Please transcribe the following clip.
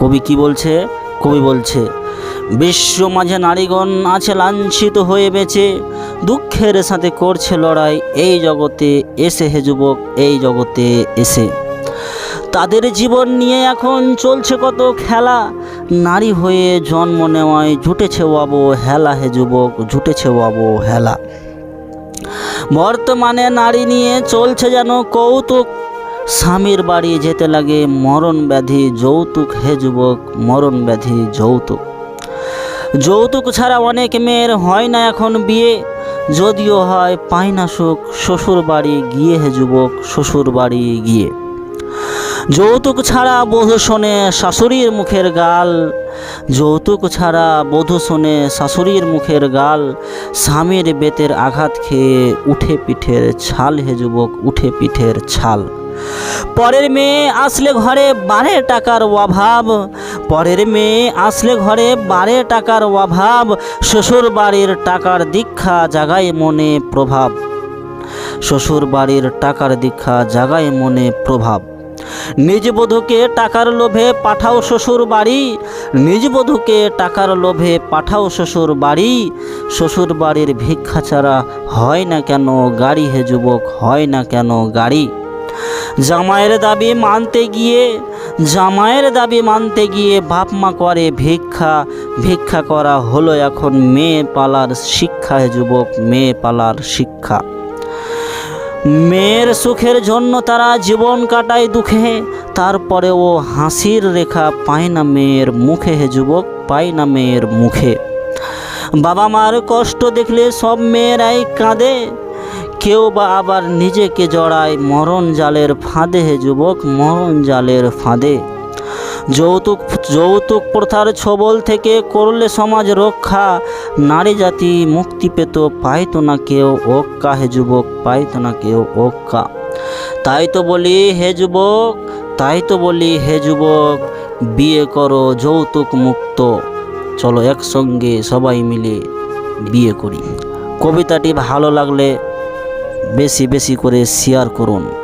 কবি কি বলছে? কবি বলছে, বিশ্ব মাঝে নারীগণ আছে লাঞ্ছিত হয়ে বেঁচে, দুঃখের সাথে করছে লড়াই, এই জগতে এসে হে যুবক, এই জগতে এসে। তাদের জীবন নিয়ে এখন চলছে কত খেলা, নারী হয়ে জন্ম নেওয়ায় জুটেছে ওয়াবো হেলা হে যুবক, জুটেছে ওয়াবো হেলা। বর্তমানে নারী নিয়ে চলছে যেন কৌতুক স্বামীর বাড়ি যেতে লাগে মরণ ব্যাধি যৌতুক হে যুবক, মরণ ব্যাধি যৌতুক। যৌতুক ছাড়া অনেক মেয়ের হয় না এখন বিয়ে। যদিও হয় পায় না সুখ, শ্বশুর বাড়ি গিয়ে হে যুবক, শ্বশুর বাড়ি গিয়ে। যৌতুক ছাড়া বধূ শোনে শাশুড়ির মুখের গাল। যৌতুক ছাড়া বধূ শোনে শাশুড়ির মুখের গাল। স্বামীর বেতের আঘাত খেয়ে উঠে পিঠের ছাল হে যুবক, উঠে পিঠের ছাল। পরের মেয়ে আসলে ঘরে বারে টাকার অভাব। পরের মেয়ে আসলে ঘরে বারে টাকার অভাব। শ্বশুর বাড়ির টাকার দীক্ষা জাগায় মনে প্রভাব। শ্বশুর বাড়ির টাকার দীক্ষা জাগায় মনে প্রভাব। নিজ বধূকে টাকার লোভে পাঠাও শ্বশুর বাড়ি নিজ বধূকে টাকার লোভে পাঠাও শ্বশুর বাড়ি শ্বশুর বাড়ির ভিক্ষা ছাড়া হয় না কেন গাড়ি হে যুবক, হয় না কেন গাড়ি? জামাইয়ের দাবি মানতে গিয়ে, জামাইয়ের দাবি মানতে গিয়ে বাপ মা করে ভিক্ষা ভিক্ষা করা হলো এখন মেয়ে পালার শিক্ষা যুবক, মেয়ে পালার শিক্ষা। মেয়ের সুখের জন্য তারা জীবন কাটায় দুঃখে, তারপরেও হাসির রেখা পায় না মেয়ের মুখে হে যুবক, পায় না মেয়ের মুখে। বাবা মার কষ্ট দেখলে সব মেয়েরাই কাঁদে কেউ বা আবার নিজেকে জড়ায় মরণ জালের ফাঁদে যুবক, মরণ জালের ফাঁদে। যৌতুক যৌতুক প্রথার ছবল থেকে করলে সমাজ রক্ষা। নারী জাতি মুক্তি পেত, পাইতো না কেউ ওক্কা হে যুবক, পাইতো না কেউ ওক্কা। তাই তো বলি হে যুবক, তাই তো বলি হে যুবক, বিয়ে করো যৌতুক মুক্ত। চলো একসঙ্গে সবাই মিলে বিয়ে করি। কবিতাটি ভালো লাগলে বেশি বেশি করে শেয়ার করুন।